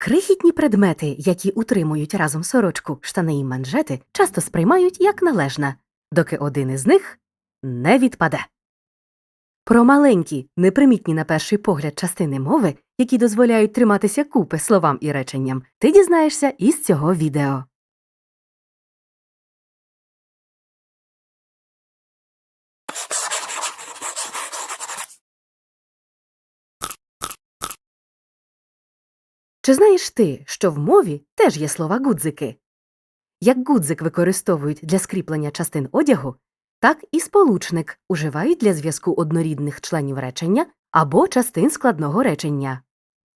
Крихітні предмети, які утримують разом сорочку, штани і манжети, часто сприймають як належне, доки один із них не відпаде. Про маленькі, непримітні на перший погляд частини мови, які дозволяють триматися купи словам і реченням, ти дізнаєшся із цього відео. Чи знаєш ти, що в мові теж є слова гудзики? Як гудзик використовують для скріплення частин одягу, так і сполучник уживають для зв'язку однорідних членів речення або частин складного речення.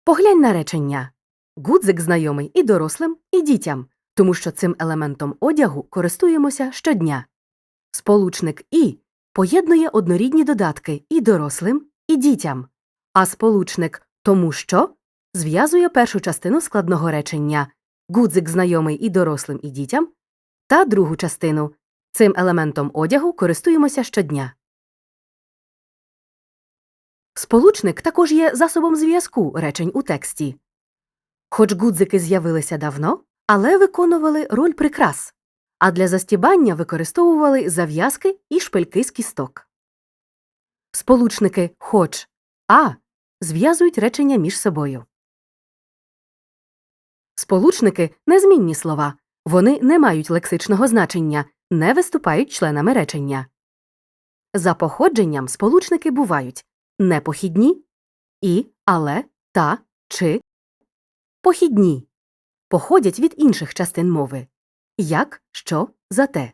Поглянь на речення. Гудзик знайомий і дорослим, і дітям, тому що цим елементом одягу користуємося щодня. Сполучник і поєднує однорідні додатки і дорослим, і дітям, а сполучник тому що зв'язує першу частину складного речення гудзик знайомий і дорослим, і дітям та другу частину цим елементом одягу користуємося щодня. Сполучник також є засобом зв'язку речень у тексті. Хоч гудзики з'явилися давно, але виконували роль прикрас, а для застібання використовували зав'язки і шпильки з кісток. Сполучники хоч а зв'язують речення між собою. Сполучники незмінні слова. Вони не мають лексичного значення, не виступають членами речення. За походженням сполучники бувають непохідні і, але, та, чи, похідні походять від інших частин мови як, що, зате.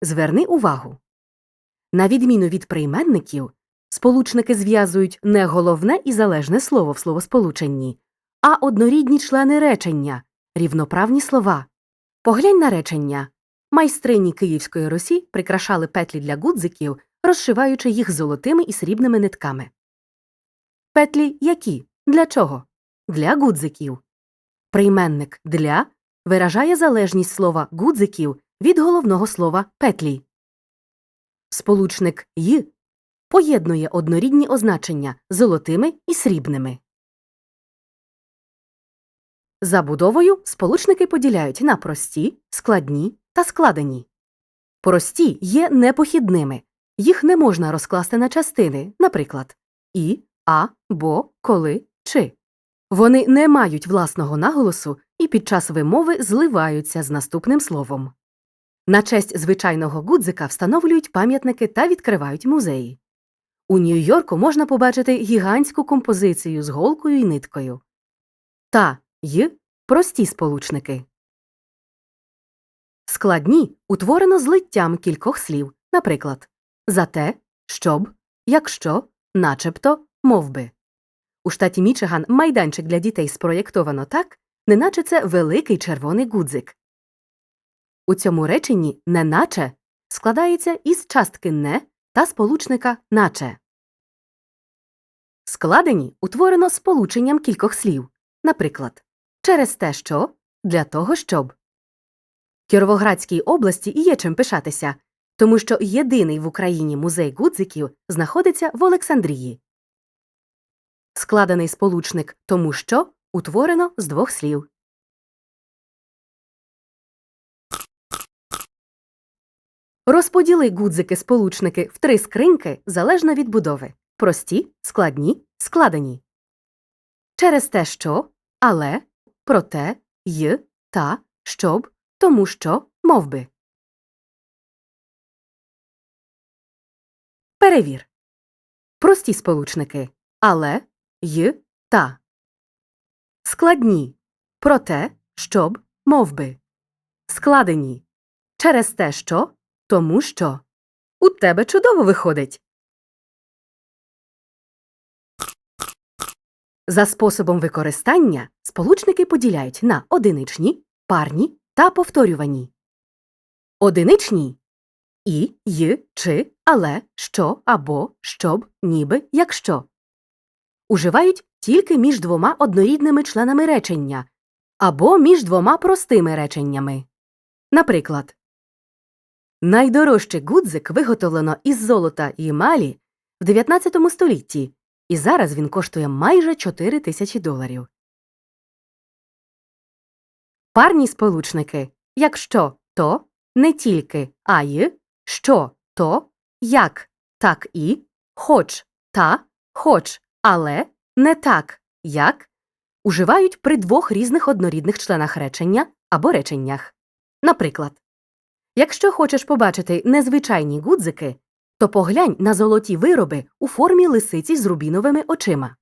Зверни увагу. На відміну від прийменників, сполучники зв'язують не головне і залежне слово в словосполученні, а однорідні члени речення, рівноправні слова. Поглянь на речення. Майстрині Київської Русі прикрашали петлі для гудзиків, розшиваючи їх золотими і срібними нитками. Петлі які? Для чого? Для гудзиків. Прийменник для виражає залежність слова гудзиків від головного слова петлі. Сполучник й поєднує однорідні означення золотими і срібними. Забудовою сполучники поділяють на прості, складні та складені. Прості є непохідними. Їх не можна розкласти на частини, наприклад, і, а, бо, коли, чи. Вони не мають власного наголосу і під час вимови зливаються з наступним словом. На честь звичайного гудзика встановлюють пам'ятники та відкривають музеї. У Нью-Йорку можна побачити гігантську композицію з голкою і ниткою. Та й прості сполучники. Складні утворено злиттям кількох слів, наприклад, зате, щоб, якщо, начебто, мовби. У штаті Мічиган майданчик для дітей спроєктовано так, неначе це великий червоний гудзик. У цьому реченні неначе складається із частки не та сполучника наче. Складені утворено сполученням кількох слів, наприклад, через те, що для того, щоб. Кіровоградській області є чим пишатися, тому що єдиний в Україні музей гудзиків знаходиться в Олександрії. Складений сполучник тому що утворено з двох слів. Розподіли гудзики сполучники в три скриньки залежно від будови прості, складні, складені. Через те, що, але, проте, й, та, щоб, тому що, мовби. Перевір. Прості сполучники але, й, та. Складні проте, щоб, мовби. Складені через те, що, тому що. У тебе чудово виходить. За способом використання сполучники поділяють на одиничні, парні та повторювані. Одиничні і, й, чи, але, що, або, щоб, ніби, якщо. Уживають тільки між двома однорідними членами речення або між двома простими реченнями. Наприклад, найдорожчий гудзик виготовлено із золота і емалі в 19 столітті, і зараз він коштує майже 4 тисячі доларів. Парні сполучники якщо то, не тільки а що то, як, так і, хоч та, хоч, але, не так, як, уживають при двох різних однорідних членах речення або реченнях. Наприклад, якщо хочеш побачити незвичайні гудзики, то поглянь на золоті вироби у формі лисиці з рубіновими очима.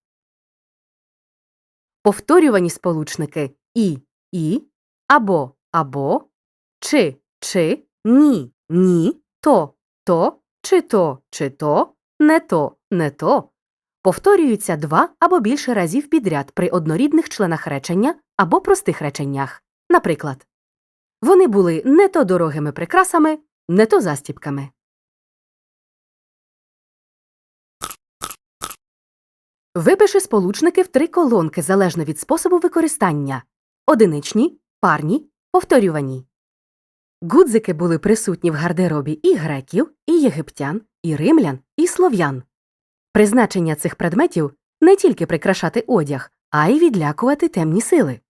Повторювані сполучники і, і, або, або, чи, чи, ні, ні, то, то, чи то, чи то, не то, не то. Повторюються два або більше разів підряд при однорідних членах речення або простих реченнях. Наприклад, вони були не то дорогими прикрасами, не то застібками. Випиши сполучники в три колонки залежно від способу використання одиничні, парні, повторювані. Гудзики були присутні в гардеробі і греків, і єгиптян, і римлян, і слов'ян. Призначення цих предметів не тільки прикрашати одяг, а й відлякувати темні сили.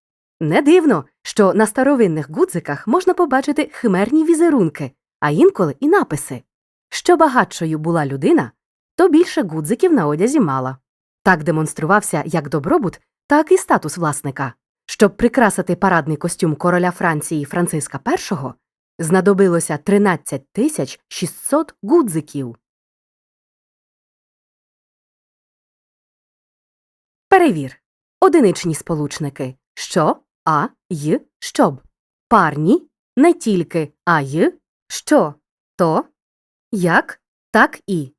Не дивно, що на старовинних гудзиках можна побачити химерні візерунки, а інколи і написи. Що багатшою була людина, то більше гудзиків на одязі мала. Так демонструвався як добробут, так і статус власника. Щоб прикрасити парадний костюм короля Франції Франциска І, знадобилося 13 тисяч 600 гудзиків. Перевір. Одиничні сполучники що, а, й, щоб. Парні не тільки а й, що, то, як, так і.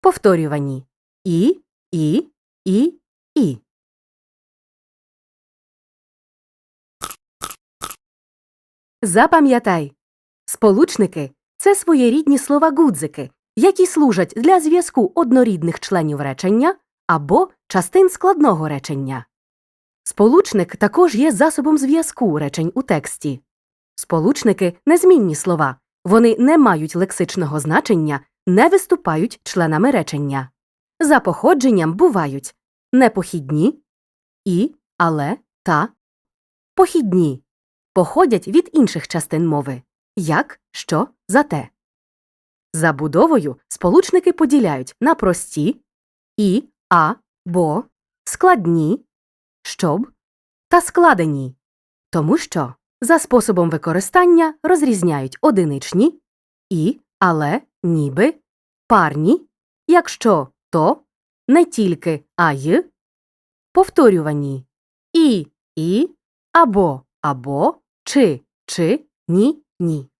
Повторювані і, і, і, і. Запам'ятай. Сполучники це своєрідні слова гудзики, які служать для зв'язку однорідних членів речення або частин складного речення. Сполучник також є засобом зв'язку речень у тексті. Сполучники незмінні слова, вони не мають лексичного значення, не виступають членами речення. За походженням бувають непохідні і, але, та, похідні походять від інших частин мови як, що, зате. За будовою сполучники поділяють на прості і, а, бо, складні, щоб та складені, тому що за способом використання розрізняють одиничні і, але, ніби, парні, якщо то, не тільки а й, повторювані і, і, або, або, чи, чи, ні, ні.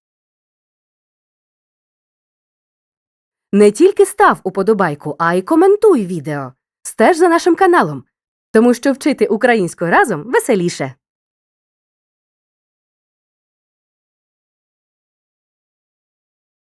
Не тільки став уподобайку, а й коментуй відео. Стеж за нашим каналом, тому що вчити українською разом веселіше.